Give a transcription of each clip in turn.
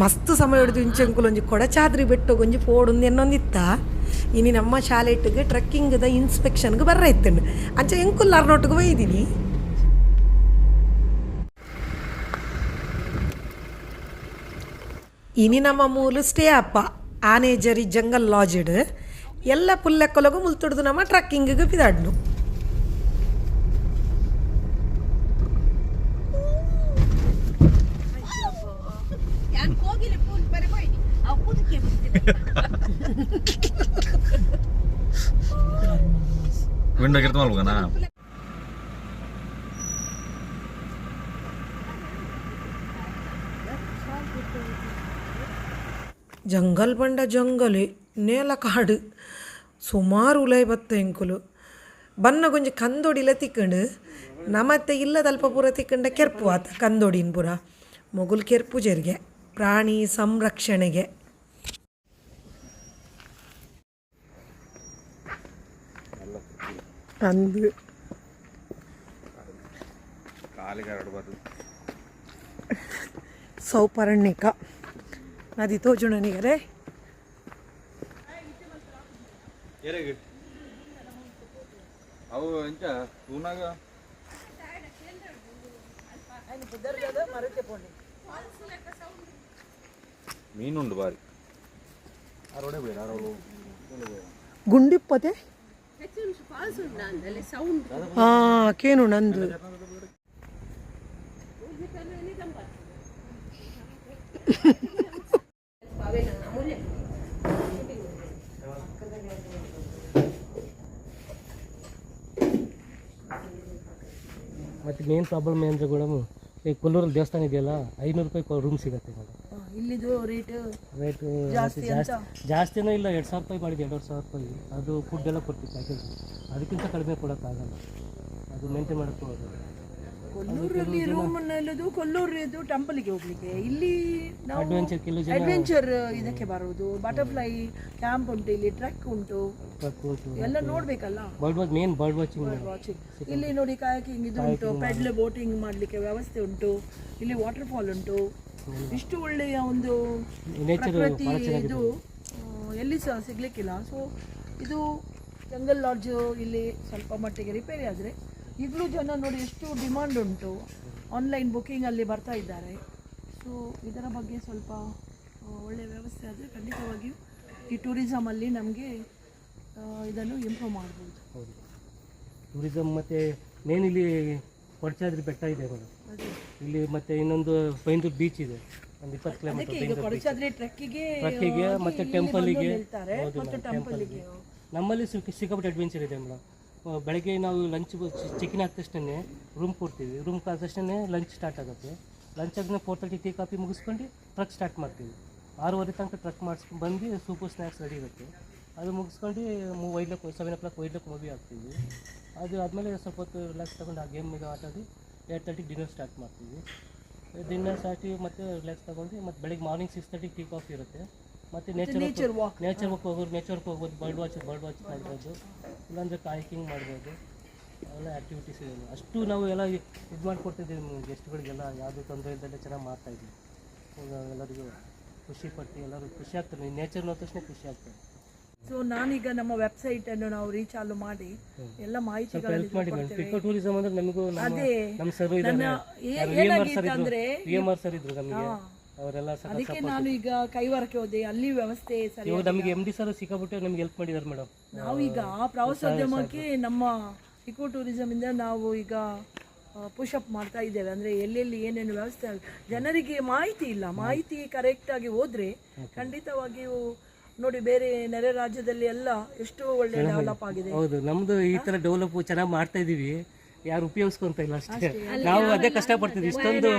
ಮಸ್ತ್ ಸಮಯ ಹಿಡಿದು ಇಂಚಂಕುಲು ಒಂಜಿ ಕೊಡಚಾದ್ರಿ ಬೆಟ್ಟು ಒಂಜಿ ಪೋಡುಂದು ಎನ್ನೊಂದಿತ್ತ. ಇನಿ ನಮ್ಮ ಶಾಲೆ ಇಟ್ಟಿಗೆ ಟ್ರೆಕ್ಕಿಂಗ್ದ ಇನ್ಸ್ಪೆಕ್ಷನ್ಗೆ ಬರ್ರ ಇತ್ತಂಡು. ಅಂಚ ಎಂಕುಲ್ ಅರ್ನೊಟ್ಟಿಗೆ ಒಯ್ದೀನಿ. ಇನಿ ನಮ್ಮ ಮೂಲು ಸ್ಟೇ ಅಪ್ಪ. ಆನೇಜರಿ ಜಂಗಲ್ ಲಾಜಿಡ್ ಎಲ್ಲ ಪುಲ್ಲೆಕ್ಕೊಲಗು ಮುಲ್ತುಡ್ದು ನಮ್ಮ ಟ್ರಕ್ಕಿಂಗಿಗೆ ಪಿದಾಡ್ನು. ಇರ್ತ ಮಾಡ್ಬೇಕನಾ ಜಂಗಲ್ ಬಂಡ ಜಂಗಲಿ, ನೇಲ ಕಾಡು, ಸುಮಾರು ಉಲೈ ಬತ್ತ ಎಂಕುಲು ಬನ್ನ ಗೊಂಜಿ ಕಂದೊಡಿಲ ತಿಕ್ಕಂಡು, ನಮತ್ತೆ ಇಲ್ಲದ ಅಲ್ಪ ಪೂರ ತಿಕ್ಕಂಡ ಕೆರ್ಪು ಆತ, ಕಂದೊಡಿನ ಪೂರ. ಮೊಗುಲ್ ಕೆರ್ಪು ಜರಿಗೆ, ಪ್ರಾಣಿ ಸಂರಕ್ಷಣೆಗೆ. ಅಂದು ಕಾಲಿಗೆ ಹರಡಬಾರ್ದು ಸೌಪರ್ಣಿಕ ನದಿ ತೋಜುಣನಿಗರೆ ಅವು ಎಂಚ ತೂನಾಗ ಮೀನುಂಡು ಬಾರಿ ಆರೋಡೆ ಬೇಡ ಆರೋಡು ಗುಂಡಿಪ್ಪತೆ ಹಾ ನಂದು. ಮತ್ತೆ ಮೇನ್ ಪ್ರಾಬ್ಲಮ್ ಏನಂದರೆ ಮೇಡಮ್ ಈ ಕೊಲ್ಲೂರಲ್ಲಿ ದೇವಸ್ಥಾನ ಇದೆಯಲ್ಲ, ಐನೂರು ರೂಪಾಯಿ ರೂಮ್ ಸಿಗುತ್ತೆ ಮೇಡಮ್ ಇಲ್ಲಿದು ರೇಟ್ ರೇಟ್ ಜಾಸ್ತಿ ಜಾಸ್ತಿನೂ ಇಲ್ಲ ಎರಡು ಸಾವಿರ ರೂಪಾಯಿ ಮಾಡಿದೆ ಎರಡುವರೆ ಸಾವಿರ ರೂಪಾಯಿ. ಅದು ಫುಡ್ ಎಲ್ಲ ಕೊಡ್ತೀವಿ ಪ್ಯಾಕೇಜ್ ಅದಕ್ಕಿಂತ ಕಡಿಮೆ ಕೊಡೋಕ್ಕಾಗಲ್ಲ. ಅದು ಮೇಂಟೈನ್ ಮಾಡೋಕ್ಕೂ ಆಗಲ್ಲ ಕೊಲ್ಲೂರಲ್ಲಿ ರೂಮ್ ಅನ್ನೋದು ಕೊಲ್ಲೂರಿದು ಟೆಂಪಲ್ಗೆ ಹೋಗ್ಲಿಕ್ಕೆ. ಇಲ್ಲಿ ನಾವು ಅಡ್ವೆಂಚರ್ ಕೆಲವು ಜನ ಅಡ್ವೆಂಚರ್ ಇದಕ್ಕೆ ಬರೋದು. ಬಟರ್ಫ್ಲೈ ಕ್ಯಾಂಪ್ ಉಂಟು ಇಲ್ಲಿ ಟ್ರೆಕ್ ಉಂಟು. ಎಲ್ಲ ನೋಡ್ಬೇಕಲ್ಲ? Bird watch main bird watching watching ಇಲ್ಲಿ ನೋಡಿ ಕಾಯಕಿಂಗ್ ಇದು ಉಂಟು ಪೆಡ್ಲ್ ಬೋಟಿಂಗ್ ಮಾಡ್ಲಿಕ್ಕೆ ವ್ಯವಸ್ಥೆ ಉಂಟು. ಇಲ್ಲಿ ವಾಟರ್ ಫಾಲ್ ಉಂಟು ಇಷ್ಟು ಒಳ್ಳೆಯ ಒಂದು ನೇಚರ್ ಪ್ರಕೃತಿ ಇದು. ಆ, ಎಲ್ಲಿ ಸಹ ಸಿಗ್ಲಿಕ್ಕಿಲ್ಲ. ಸೊ ಇದು ಜಂಗಲ್ ಲಾಡ್ಜ್ ಇಲ್ಲಿ ಸ್ವಲ್ಪ ಮಟ್ಟಿಗೆ ರಿಪೇರಿ ಆದರೆ ಈಗಲೂ ಜನ ನೋಡಿ ಎಷ್ಟು ಡಿಮಾಂಡ್ ಉಂಟು. ಆನ್ಲೈನ್ ಬುಕ್ಕಿಂಗಲ್ಲಿ ಬರ್ತಾ ಇದ್ದಾರೆ. ಸೊ ಇದರ ಬಗ್ಗೆ ಸ್ವಲ್ಪ ಒಳ್ಳೆಯ ವ್ಯವಸ್ಥೆ ಆದರೆ ಖಂಡಿತವಾಗಿಯೂ ಈ ಟೂರಿಸಮಲ್ಲಿ ನಮಗೆ ಇದನ್ನು ಇಂಪ್ರೂವ್ ಮಾಡ್ಬೋದು. ಹೌದು. ಟೂರಿಸಮ್ ಮತ್ತು ಮೇನ್ ಇಲ್ಲಿ ಕೊಡಚಾದ್ರಿ ಬೆಟ್ಟ ಇದೆ ಮೇಡಮ್ ಇಲ್ಲಿ ಮತ್ತೆ ಇನ್ನೊಂದು ಪೈಂದೂರು ಬೀಚ್ ಇದೆ. ಒಂದು ಇಪ್ಪತ್ತು ಕಿಲೋಮೀಟರ್ ಟ್ರೆಕ್ಕಿಗೆ ಮತ್ತೆ ಟೆಂಪಲಿಗೆ ನಮ್ಮಲ್ಲಿ ಸಿಕ್ಕ ಸಿಕ್ಕಾಪಟ್ಟೆ ಅಡ್ವೆಂಚರ್ ಇದೆ ಮೇಡಮ್. ಬೆಳಗ್ಗೆ ನಾವು ಲಂಚ್ ಚೆಕಿನ್ ಆದ ತಕ್ಷಣ ರೂಮ್ ಕೊಡ್ತೀವಿ. ರೂಮ್ ಆದ ತಕ್ಷಣ ಲಂಚ್ ಸ್ಟಾರ್ಟ್ ಆಗುತ್ತೆ. ಲಂಚ್ ಆದ್ಮೇಲೆ ಫೋರ್ ತರ್ಟಿ ಟೀ ಕಾಫಿ ಮುಗಿಸ್ಕೊಂಡು ಟ್ರಕ್ ಸ್ಟಾರ್ಟ್ ಮಾಡ್ತೀವಿ. ಆರೂವರೆ ತನಕ ಟ್ರಕ್ ಮಾಡಿಸ್ಕೊಂಡು ಬಂದು ಸೂಪರ್ ಸ್ನ್ಯಾಕ್ಸ್ ರೆಡಿ ಇರುತ್ತೆ. ಅದು ಮುಗಿಸ್ಕೊಂಡು wildlife seven o'clock wildlife movie ಆಗ್ತೀವಿ ಅದು ಆದಮೇಲೆ ಸ್ವಲ್ಪ ಹೊತ್ತು ರಿಲ್ಯಾಕ್ಸ್ ತಗೊಂಡು ಆ ಗೇಮ್ ಮೇಲೆ ಆಟ ಆಡಿ ಏಟ್ ತರ್ಟಿಗೆ ಡಿನ್ನರ್ ಸ್ಟಾರ್ಟ್ ಮಾಡ್ತೀವಿ. ಡಿನ್ನರ್ ಸ್ಟಾರ್ಟಿ ಮತ್ತು ರಿಲ್ಯಾಕ್ಸ್ ತೊಗೊಂಡು ಮತ್ತೆ ಬೆಳಗ್ಗೆ morning six thirty tea coffee ಇರುತ್ತೆ. ಮತ್ತು ನೇಚರ್ ವಾಕ್ ನೇಚರ್ ವಾಕ್ ಹೋಗೋರು ನೇಚರ್ ವಾಕ್ ಹೋಗ್ಬೋದು ಬರ್ಡ್ ವಾಚ್ ಬರ್ಡ್ ವಾಚ್ ಮಾಡ್ಬೋದು. ಇಲ್ಲಾಂದರೆ ಕಾಯ್ಕಿಂಗ್ ಮಾಡ್ಬೋದು. ಅವೆಲ್ಲ ಆ್ಯಕ್ಟಿವಿಟೀಸ್ ಇದೆ ಅಷ್ಟು ನಾವು ಎಲ್ಲ ಇದು ಮಾಡಿಕೊಡ್ತಿದ್ದೀವಿ ಗೆಸ್ಟ್ಗಳಿಗೆಲ್ಲ ಯಾವುದೇ ತೊಂದರೆ ಇಲ್ಲದೆ ಚೆನ್ನಾಗಿ ಮಾಡ್ತಾಯಿದ್ದೀವಿ ಇವಾಗ ಎಲ್ಲರಿಗೂ ಖುಷಿ ಪಟ್ಟು ಎಲ್ಲರೂ ಖುಷಿ ಆಗ್ತಾರೆ. ನೇಚರ್ ನೋಡಿದ ತಕ್ಷಣ ಖುಷಿ ಆಗ್ತದೆ ಸೊ ನಾನೀಗ ನಮ್ಮ ವೆಬ್ಸೈಟ್ ಅನ್ನು ನಾವು ರೀಚಾಲು ಮಾಡಿ ಎಲ್ಲ ಮಾಹಿತಿ ಟೂರಿಸಂ ಅಂದ್ರೆ ನಮಗೂ ಅದೇ ನಮ್ಮ ಸರ್ ಇದ್ದಾರೆ. ಅಂದ್ರೆ ಸರ್ ಇದ್ರು ನಮಗೆ. ಅದಕ್ಕೆ ನಾನು ಈಗ ಕೈವಾರಕ್ಕೆ ಹೋದೆ ಅಲ್ಲಿ ವ್ಯವಸ್ಥೆ ಸರಿ ನಮಗೆ ಎಂ ಡಿ ಸರ್ ಸಿಕ್ಕಾಬಿಟ್ಟು ನಮ್ಗೆ ಹೆಲ್ಪ್ ಮಾಡಿದ್ದಾರೆ ಮೇಡಮ್ ನಾವೀಗ ಪ್ರವಾಸೋದ್ಯಮಕ್ಕೆ ನಮ್ಮ ಇಕೋ ಟೂರಿಸಂ ಇಂದ ನಾವು ಈಗ ಪುಷಪ್ ಮಾಡ್ತಾ ಇದ್ದೇವೆ. ಅಂದ್ರೆ ಎಲ್ಲೆಲ್ಲಿ ಏನೇನು ವ್ಯವಸ್ಥೆ ಜನರಿಗೆ ಮಾಹಿತಿ ಇಲ್ಲ. ಮಾಹಿತಿ ಕರೆಕ್ಟ್ ಆಗಿ ಹೋದ್ರೆ ಖಂಡಿತವಾಗಿಯೂ ನೋಡಿ ಬೇರೆ ನೆರೆ ರಾಜ್ಯದಲ್ಲಿ ಎಲ್ಲ ಎಷ್ಟು ಒಳ್ಳೆ ಡೆವಲಪ್ ಆಗಿದೆ. ಹೌದು ನಮ್ದು ಈ ತರ ಡೆವಲಪ್ ಚೆನ್ನಾಗಿ ಮಾಡ್ತಾ ಇದೀವಿ. ಯಾರು ಉಪಯೋಗಿಸ್ಕೊಂತ ಇಲ್ಲ ಅಷ್ಟೇ. ನಾವು ಅದೇ ಕಷ್ಟಪಡ್ತಿದ್ವಿ. ಇಷ್ಟೊಂದು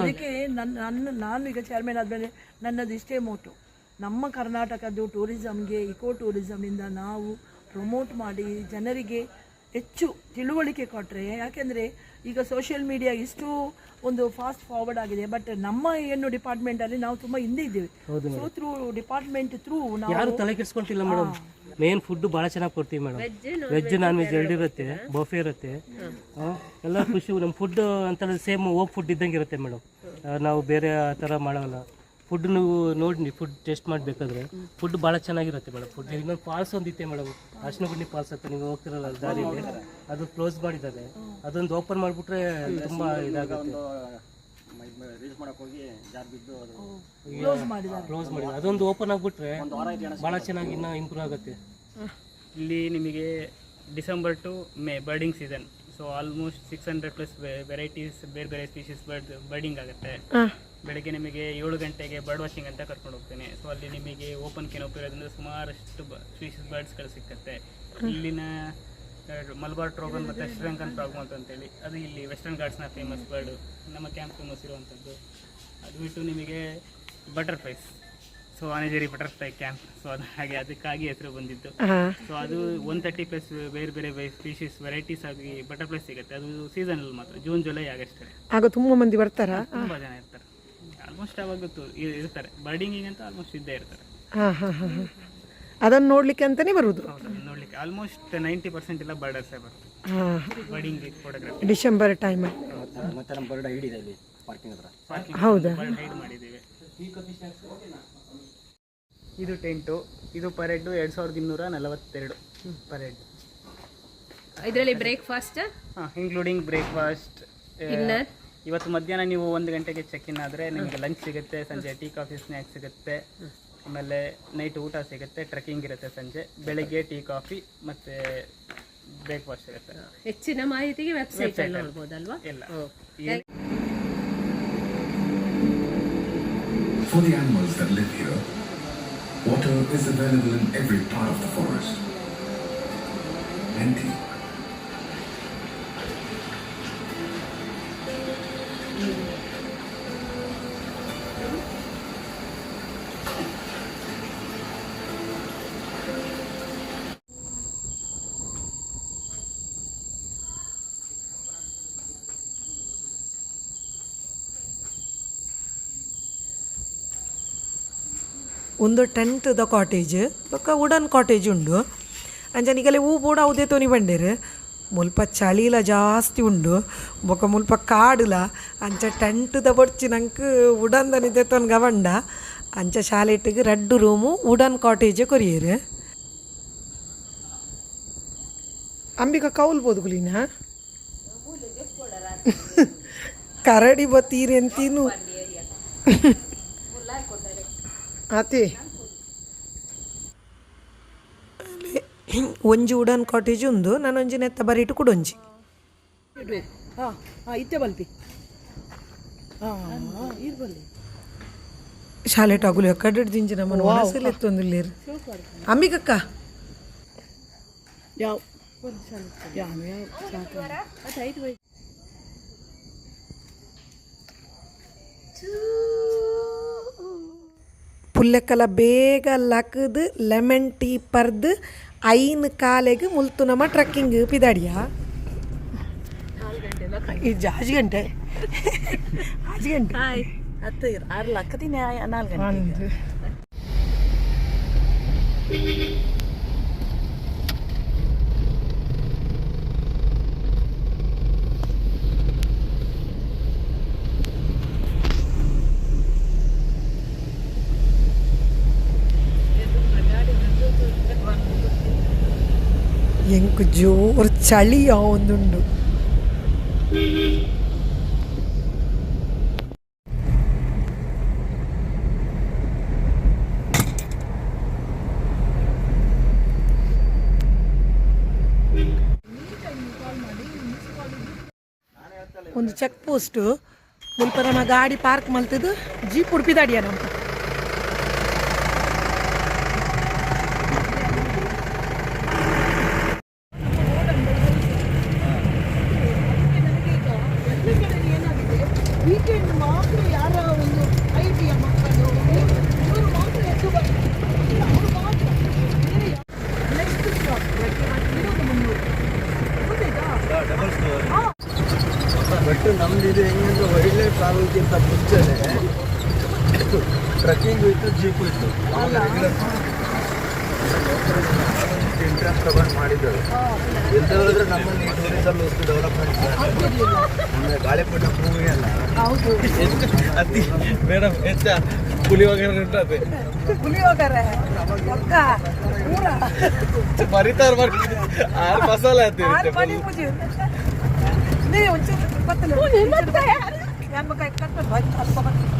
ಅದಕ್ಕೆ ನನ್ನ ನನ್ನ ನಾನು ಈಗ ಚೇರ್ಮನ್ ಆದಮೇಲೆ ನನ್ನದು ಇಷ್ಟೇ ಮೋಟು ನಮ್ಮ ಕರ್ನಾಟಕದ್ದು ಟೂರಿಸಮ್ಗೆ ಇಕೋ ಟೂರಿಸಮಿಂದ ನಾವು ಪ್ರಮೋಟ್ ಮಾಡಿ ಜನರಿಗೆ ಹೆಚ್ಚು ತಿಳುವಳಿಕೆ ಕೊಟ್ಟರೆ ಯಾಕೆಂದರೆ ಈಗ ಸೋಷಿಯಲ್ ಮೀಡಿಯಾ ಇಷ್ಟು ಒಂದು ಫಾಸ್ಟ್ ಫಾರ್ವರ್ಡ್ ಆಗಿದೆ ಬಟ್ ನಮ್ಮ ಏನು ಡಿಪಾರ್ಟ್ಮೆಂಟಲ್ಲಿ ನಾವು ತುಂಬ ಹಿಂದೆ ಇದ್ದೇವೆ. ಸೊ ಥ್ರೂ ಡಿಪಾರ್ಟ್ಮೆಂಟ್ ಥ್ರೂ ನಾವು ಯಾರು ತಲೆ ಕೆಡಿಸ್ಕೊಳ್ತಿಲ್ಲ ಮೇಡಮ್ ಮೇನ್ ಫುಡ್ ಭಾಳ ಚೆನ್ನಾಗಿ ಕೊಡ್ತೀವಿ ಮೇಡಮ್ ವೆಜ್ ನಾನ್ ವೆಜ್ ಎರಡು ಇರುತ್ತೆ ಬಫೆ ಇರುತ್ತೆ. ಆ, ಎಲ್ಲ ಖುಷಿ ನಮ್ಮ ಫುಡ್ ಅಂತ ಸೇಮ್ ಓಪ್ ಫುಡ್ ಇದ್ದಂಗೆ ಇರುತ್ತೆ ಮೇಡಮ್ ನಾವು ಬೇರೆ ಆ ಥರ ಮಾಡೋಲ್ಲ. ಫುಡ್ ನೀವು ನೋಡಿ ಫುಡ್ ಟೇಸ್ಟ್ ಮಾಡಬೇಕಾದ್ರೆ ಫುಡ್ ಭಾಳ ಚೆನ್ನಾಗಿರುತ್ತೆ ಮೇಡಮ್ ಫುಡ್ ಇನ್ನೊಂದು ಫಾಲ್ಸ್ ಒಂದಿತ್ತೆ ಮೇಡಮ್ ಅರ್ಶನಗುಂಡಿ ಫಾಲ್ಸ್ ಅಂತ ನೀವು ಹೋಗ್ತಿರಲ್ಲ ದಾರಿಯಲ್ಲಿ ದಾರಿಲಿ ಅದು ಕ್ಲೋಸ್ ಮಾಡಿದ್ದಾರೆ. ಅದೊಂದು ಓಪನ್ ಮಾಡಿಬಿಟ್ರೆ ತುಂಬ ಇದಾಗುತ್ತೆ. ಕ್ಲೋಸ್ ಮಾಡಿದ್ದಾರೆ. ಕ್ಲೋಸ್ ಮಾಡಿದ್ದಾರೆ. ಅದೊಂದು ಓಪನ್ ಆಗಿಬಿಟ್ರೆ ಭಾಳ ಚೆನ್ನಾಗಿ ಇನ್ನೂ ಇಂಪ್ರೂವ್ ಆಗುತ್ತೆ. ಇಲ್ಲಿ ನಿಮಗೆ December to May birding season so almost six hundred plus varieties ಬೇರೆ ಬೇರೆ ಸ್ಪೀಷೀಸ್ ಬರ್ಡ್ ಬರ್ಡಿಂಗ್ ಆಗುತ್ತೆ. ಬೆಳಗ್ಗೆ ನಿಮಗೆ ಏಳು ಗಂಟೆಗೆ ಬರ್ಡ್ ವಾಚಿಂಗ್ ಅಂತ ಕರ್ಕೊಂಡು ಹೋಗ್ತೇನೆ. ಸೊ ಅಲ್ಲಿ ನಿಮಗೆ ಓಪನ್ ಕೆನೋಪಿ ಇರೋದ್ರಿಂದ ಸುಮಾರಷ್ಟು ಸ್ಪೀಷೀಸ್ ಬರ್ಡ್ಸ್ಗಳು ಸಿಕ್ಕತ್ತೆ. ಇಲ್ಲಿನ ಮಲ್ಬಾರ್ ಟ್ರೋಗನ್ ಮತ್ತು ಶ್ರೀಲಂಕನ್ ಪ್ರಾಗ್ಮಂತ್ ಅಂತೇಳಿ ಅದು ಇಲ್ಲಿ ವೆಸ್ಟರ್ನ್ ಗಾರ್ಡ್ಸ್ನ ಫೇಮಸ್ ಬರ್ಡು ನಮ್ಮ ಕ್ಯಾಂಪ್ ಫೇಮಸ್ ಇರುವಂಥದ್ದು ಅದು ಬಿಟ್ಟು ನಿಮಗೆ butterflies. So Anejari butterfly camp. So ಅದು ಹಾಗೆ ಅದಕ್ಕಾಗಿ ಹೆಸರು ಬಂದಿತ್ತು ಸೊ ಅದು ಒನ್ ತರ್ಟಿ ಪ್ಲಸ್ ಬೇರೆ ಬೇರೆ ಸ್ಪೀಶೀಸ್ ವೆರೈಟೀಸ್ ಆಗಿ ಬಟರ್ಫ್ಲೈ ಸಿಗುತ್ತೆ. ಅದು ಸೀಸನಲ್ಲಿ ಮಾತ್ರ. ಜೂನ್ ಜುಲೈ ಆಗಸ್ಟ್ ಆಗ ತುಂಬಾ ಮಂದಿ ಬರ್ತಾರಾ? ತುಂಬಾ ಜನ ಇರ್ತಾರೆ. ಆಲ್ಮೋಸ್ಟ್ ಅವಾಗ ಇರ್ತಾರೆ. ಬರ್ಡಿಂಗ್ ಅಂತ ಆಲ್ಮೋಸ್ಟ್ ಇದ್ದೇ ಇರ್ತಾರೆ ಅದನ್ನು ನೋಡ್ಲಿಕ್ಕೆ ಅಂತಾನೆ ಬರುವುದು ನೋಡ್ಲಿಕ್ಕೆ. ಆಲ್ಮೋಸ್ಟ್ ನೈಂಟಿ ಪರ್ಸೆಂಟ್ ಎಲ್ಲ ಬರ್ಡರ್ಸೇ ಬರ್ತದೆ. ಹಾಂ. ಬರ್ಡಿಂಗ್ ಹೌದಾ? ಮಾಡಿದ್ದೀವಿ. ಇದು ಟೆಂಟು ಇದು ಪರ್ ಹೆಡ್ ಎರಡ್ ಸಾವಿರದ ಇನ್ನೂರ ನಲವತ್ತೆರಡು ಪರ್ ಹೆಡ್ ಇದರಲ್ಲಿ ಬ್ರೇಕ್ಫಾಸ್ಟ್ ಹಾಂ ಇನ್ಕ್ಲೂಡಿಂಗ್ ಬ್ರೇಕ್ಫಾಸ್ಟ್? ಇವತ್ತು ಮಧ್ಯಾಹ್ನ ನೀವು ಒಂದು ಗಂಟೆಗೆ ಚೆಕ್ ಇನ್ ಆದರೆ ನಿಮಗೆ ಲಂಚ್ ಸಿಗುತ್ತೆ ಸಂಜೆ ಟೀ ಕಾಫಿ ಸ್ನ್ಯಾಕ್ಸ್ ಸಿಗುತ್ತೆ. ಆಮೇಲೆ ನೈಟ್ ಊಟ ಸಿಗುತ್ತೆ ಟ್ರೆಕ್ಕಿಂಗ್ ಇರುತ್ತೆ ಸಂಜೆ. ಬೆಳಗ್ಗೆ ಟೀ ಕಾಫಿ ಮತ್ತು ಬ್ರೇಕ್ಫಾಸ್ಟ್ ಇರುತ್ತೆ ಹೆಚ್ಚಿನ ಮಾಹಿತಿಗೆ ವೆಬ್ಸೈಟ್ ಅಲ್ಲಿ ನೋಡ್ಬೋದಲ್ವಾ? ಎಲ್ಲ For the animals that live here, water is available in every part of the forest. Plenty. ಒಂದು ದ ಕಾಟೇಜ್ ಬೊಕ್ಕ ವುಡನ್ ಕಾಟೇಜ್ ಉಂಡು ಅಂಚನಿಗೆಲ್ಲ ಹೂ ಬೂಡ ಉದೇ ತೋನಿ ಬಂಡೇರು. ಮುಲ್ಪ ಚಳಿಲ ಜಾಸ್ತಿ ಉಂಡು. ಬೊಕ ಮುಲ್ಪ ಕಾಡುಲ. ಅಂಚ ಟೆಂಟ್ ಟೆಂಟ್ದ ಬೊಡ್ಚಿನಂಕ್ ವುಡನ್ದನಿದೆ ತೊನ್ ಗವಂಡ. ಅಂಚ ಶಾಲೆಟ್ಟಿಗೆ ರಡ್ಡು ರೂಮು ವುಡನ್ ಕಾಟೇಜ್ ಕೊರಿಯರು. ಅಂಬಿಕ ಕೌಲ್ ಬೋದುಗುಲಿನ ಕರಡಿ ಬತ್ತೀರಿ ಅಂತೀನು ಅದೇ ಒಂಜಿ ಉಡನ್ ಕಾಟೇಜ್ ಉಂದು ನಾನು ಒಂಜಿ ನೆತ್ತ ಬರಿಟ್ ಕುಡೊಂಜಿ. ಹಾಂ ಹಾಂ ಇತ್ತೆ ಬಲ್ಪಿ. ಶಾಲೆ ಟಾಗುಲಿ ಕಡ್ಡಡ್ ದಿಂಜಿ ನಮ್ಮ ಒಣಸಲಿ ಎತ್ತೊಂದಿಲ್ಲೇರು ಅಂಬಿಕಕ್ಕ ಯಾವ? ಯಾವ ಯಾವ ಸಾಕು ಅದು ಐದು ಬೈ ಪುಲ್ಲೆಕ್ಕಲ ಬೇಗ ಲಕದ್ ಲೆಮನ್ ಟೀ ಪರ್ದು ಐನ್ ಕಾಲೆಗ್ ಮುಲ್ತು ನಮ್ಮ ಟ್ರಕ್ಕಿಂಗ್ ಪಿದಾಡಿಯ ಈ ಜಾಜಿ ಗಂಟೆ ಆಜಿ ಗಂಟೆ ಹತ್ತು ಆರು ಲಕ್ಕದಿನ ನಾಲ್ಕು ಗಂಟೆ ಎಂಕ್ ಜೋರ್ ಚಳಿ ಒಂದುಂಡು ಒಂದು ಚೆಕ್ ಪೋಸ್ಟ್ ಮುಲ್ಪರನ ಗಾಡಿ ಪಾರ್ಕ್ ಮಲ್ತದು ಜೀಪ್ ಉಡುಪಿದಾಡಿಯ ನಮ್ಮ ವೀಕೆಂಡ್ ಮಾತ್ರ ಯಾರ ಒಂದು ಐಟಿಯ ಮಕ್ಕಳು ಇವರು ಮಾತ್ರ ಎದ್ದು ಬರ್ತಾರೆ ಅವರು ಮಾತ್ರ ನೆಕ್ಸ್ಟ್ ಸ್ಟಾಪ್ ಇರೋದು ಮುನ್ನೂರು ಗೊತ್ತಾಯ್ತಾ ಬಟ್ ನಮ್ದು ಇದು ಹೆಂಗಂದ್ರೆ ಒಳ್ಳೆ ಟ್ರಾವೆಲ್ಗಿಂತ ಮುಂಚೆನೆ ಟ್ರಕ್ಕಿಂಗ್ ಇತ್ತು ಜೀಪ್ ಇತ್ತು. ರೆಗ್ಯುಲರ್ ಇಂಟ್ರೆಸ್ಟ್ ತಗೊಂಡು ಮಾಡಿದ್ರು ಇಲ್ಲದೆ ನಮ್ಮನ್ನು ಎಷ್ಟು ಡೆವಲಪ್ಮೆಂಟ್ ಅಂದ್ರೆ ಗಾಳಿಪಟ ಭೂಮಿ ಅಲ್ಲ. ಅತಿ ಮೇಡಮ್ ಹೆಚ್ಚ ಪುಲಿಯೋಗರೆ ಒಕ್ಕ ಊರ ಬರಿತಾರ ಬರ್ತೀನಿ ಆರು ಮಸಾಲೆ ಆರು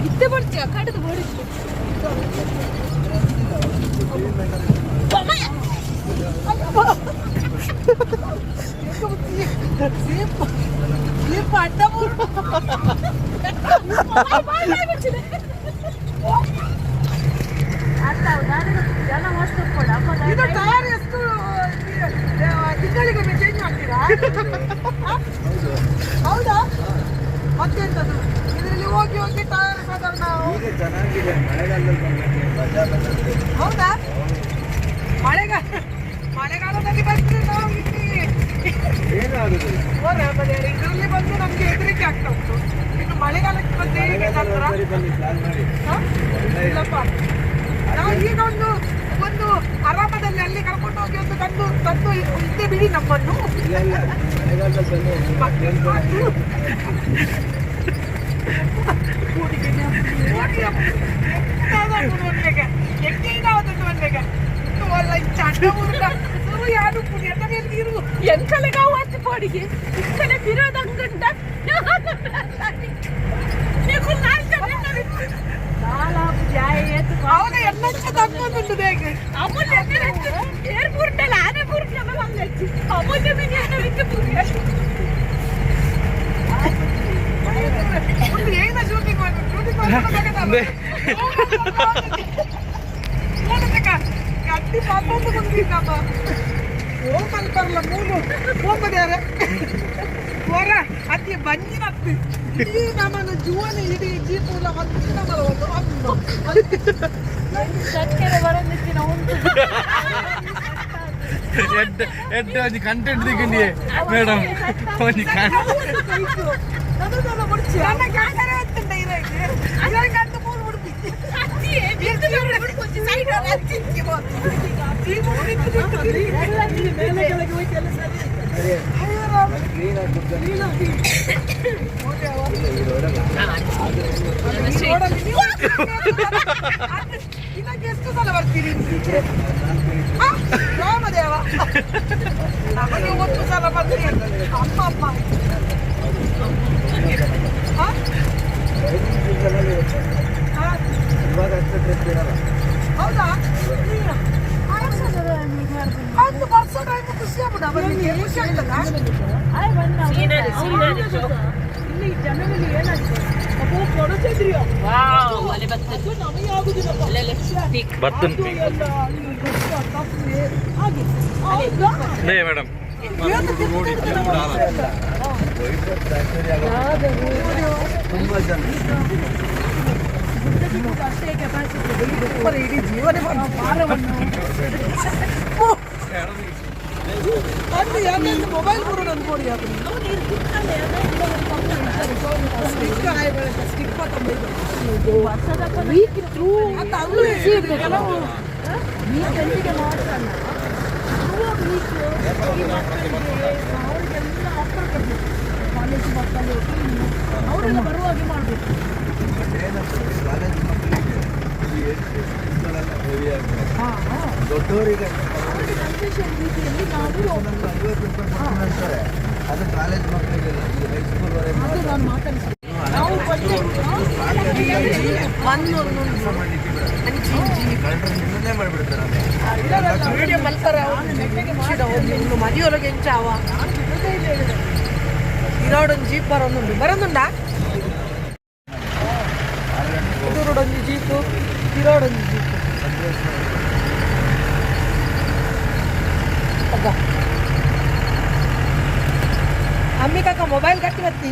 ಇತ್ತೆ ಬರ್ತೀಯ? ಕಡದು ಓಡಿಸ್ಲಿ ದೀಪ ದೀಪ ಅಡ್ಡ ಇದು ಟೈರ್ ಎಷ್ಟು ಹೌದಾ? ಮತ್ತೆಂತದು ಇದರಲ್ಲಿ ಹೋಗಿ ಹೋಗಿ ಟೈರ್ ಸಾಧಾರಣ ಹೌದಾ? ಮಳೆಗಾಲ ಮಳೆಗಾಲದಲ್ಲಿ ಬರ್ತೀವಿ ನಾವು ಇಲ್ಲಿ ಇದರಲ್ಲಿ ಬಂದು ನಮ್ಗೆ ಹೆದರಿಕೆ ಆಗ್ತಾ ಉಂಟು. ಇನ್ನು ಮಳೆಗಾಲಕ್ಕೆ ಬಂದು ಹೇಗೆ ನಂತರ? ಇಲ್ಲಪ್ಪ. ನಾವು ಈಗ ಒಂದು ಹಾಗೆ ಒಂದು ಕಣ್ಣು ಕಣ್ಣು ಬಿಡಿ ನಮ್ಮನ್ನು. ಎಂಕಲೆಗಾವು ಹಚ್ಚಿ ಪೋಡಿಗೆ ಇಕ್ಕಲೆ ಬಿರೋದಂಗಂಡ ನಾಲ್ಕು ಜಾಯ ಅವನ ಎಲ್ಲ ತಪ್ಪೊಂದು ಬೇಗ. ಅಮೂಲ್ಯ ಒಂದು ಕಂಟೆಂಟ್ ದಿಕ್ಕಂಡಿ ಮೇಡಮ್ ಒಂದು ನನ್ನದೆಲ್ಲ ಇದಕ್ಕೆ ಎಷ್ಟು ಸಲ ಬರ್ತೀರಿ ರಾಮದೇವ ನಮಗೆ ಒಂದು ಸಲ ಬಂದ್ರಿ ಅಮ್ಮ ಅಮ್ಮ ಇವಾಗ ಅಷ್ಟು ಟ್ರಿಪ್ ಇರಲ್ಲ ಹೌದಾ ಒಂದು ವರ್ಷ ಟೈಮ್ ಖುಷಿ ಆಗ್ಬಿಡ ಬರ್ಲಿಕ್ಕೆ ಖುಷಿ ಆಗ್ತದಾ ಇಲ್ಲಿ ಜನರಲ್ಲಿ ಏನಾಗಿದೆ ಅಬ್ಬೋ ಕೊಡತಿದ್ರಿಯೋ ಅದು ನಮಗೆ ಆಗುದಿಲ್ಲಪ್ಪ ಬರ್ತನ್ ಅದು ಎಲ್ಲ ಅಲ್ಲಿ ಗೊತ್ತು, ಕಪ್ಪೆ, ಹಾಗೆ ಹೌದಾ? ಲೇ ಮೇಡಮ್ ತುಂಬ ಜನ ಬರೀ ಇಡೀ ಜೀವನ! ಅಲ್ಲಿ ಯಾಕೆಂದ್ರೆ ಮೊಬೈಲ್ ಬರೋದು ಅನ್ಕೊಡಿ ಅದು ಸ್ಟಿಕ್ ಸ್ಟಿಕ್ ಥ್ರೂ ಅಂತ ಅವರು ಕೆಲವು ವೀಕೆಂಡಿಗೆ ಮಾಡ್ತಾನೆ ಅವರಿಗೆಲ್ಲ ಆಫರ್ ಕೊಡಬೇಕು ಕಾಲೇಜ್ ಅವರೆಲ್ಲ ಬರುವಾಗೆ ಮಾಡಬೇಕು ಕಾಲೇಜ್ ಮಕ್ಕಳಿಗೆ ಎಷ್ಟು ಫೀಸ್ಗಳೆಲ್ಲ ಹೆವಿ ದೊಡ್ಡವರಿಗೆ ಅದು ಎಂಚಾವ ಇರೋಡೊಂದು ಜೀಪ್ ಬರೋದು ಬರೋದುಂಡಾ ಇದರೊಡೊಂದು ಜೀಪು ಇರೋಡೊಂದು ಜೀಪು ಅಬ್ಬ ಅಮ್ಮಿಕಾಕ ಮೊಬೈಲ್ ಕಟ್ಟಿ ಬತ್ತಿ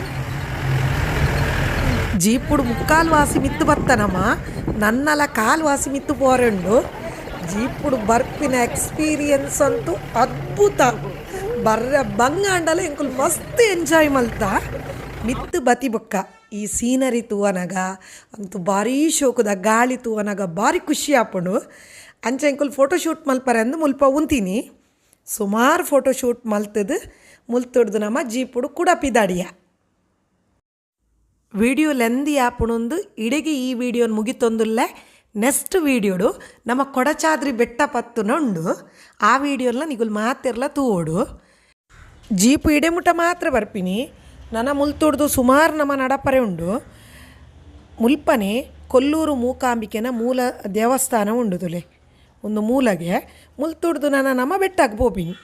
ಜೀಪುಡು ಮುಕ್ಕಾಲು ವಾಸಿ ಮಿತ್ತು ಬತ್ತನಮ್ಮ ನನ್ನಲ ಕಾಲು ವಾಸಿ ಮಿತ್ತು ಪೋರೆಂಡು ಜೀಪುಡು ಬರ್ಪಿನ ಎಕ್ಸ್ಪೀರಿಯನ್ಸ್ ಅಂತೂ ಅದ್ಭುತ ಬರ್ರ ಬಂಗಾಂಡಲ ಎಂಕುಲು ಮಸ್ತ್ ಎಂಜಾಯ್ ಮಲ್ತ ಮಿತ್ತು ಬತಿ ಬೊಕ್ಕ ಈ ಸೀನರಿ ತೂವನಗ, ಅಂತೂ ಭಾರಿ ಶೋಕದ, ಗಾಳಿ ತೂವನಗ, ಭಾರಿ ಖುಷಿ ಆಪುಂಡು. ಅಂಚೆ ಫೋಟೋಶೂಟ್ ಮಲ್ಪರೆ ಅಂದು ಮುಲ್ಪ ಉಂತೀನಿ. ಸುಮಾರು ಫೋಟೋಶೂಟ್ ಮಲ್ತದು, ಮುಲ್ತೊಡ್ದು ನಮ್ಮ ಜೀಪುಡು ಕೂಡ ಪಿದಾಡಿಯ. ವಿಡಿಯೋ ಲೆಂದಿ ಆಪುಣೊಂದು, ಇಡಗಿ ಈ ವಿಡಿಯೋನ ಮುಗಿತೊಂದುಲ್ಲೆ ನೆಕ್ಸ್ಟ್ ವಿಡಿಯೋಡು ನಮ್ಮ ಕೊಡಚಾದ್ರಿ ಬೆಟ್ಟ ಪತ್ತುನ ಆ ವಿಡಿಯೋಲ್ಲ ನಿಗುಲ್ ಮಾತಿರ್ಲ ತೂವೋಡು. ಜೀಪು ಇಡೆಮುಟ ಮಾತ್ರ ಬರ್ಪಿನಿ. ನನ್ನ ಮುಲ್ತುಡ್ದು ಸುಮಾರು ನಮ್ಮ ನಡಪರೆ ಉಂಡು. ಮುಲ್ಪನೆ ಕೊಲ್ಲೂರು ಮೂಕಾಂಬಿಕೆನ ಮೂಲ ದೇವಸ್ಥಾನ ಉಂಡುದುಲೆ ಒಂದು ಮೂಲಗೆ ಮುಲ್ತುಡ್ದು ನನ್ನ ನಮ್ಮ ಬೆಟ್ಟಕ್ಕೆ ಪೋಪಿನಿ.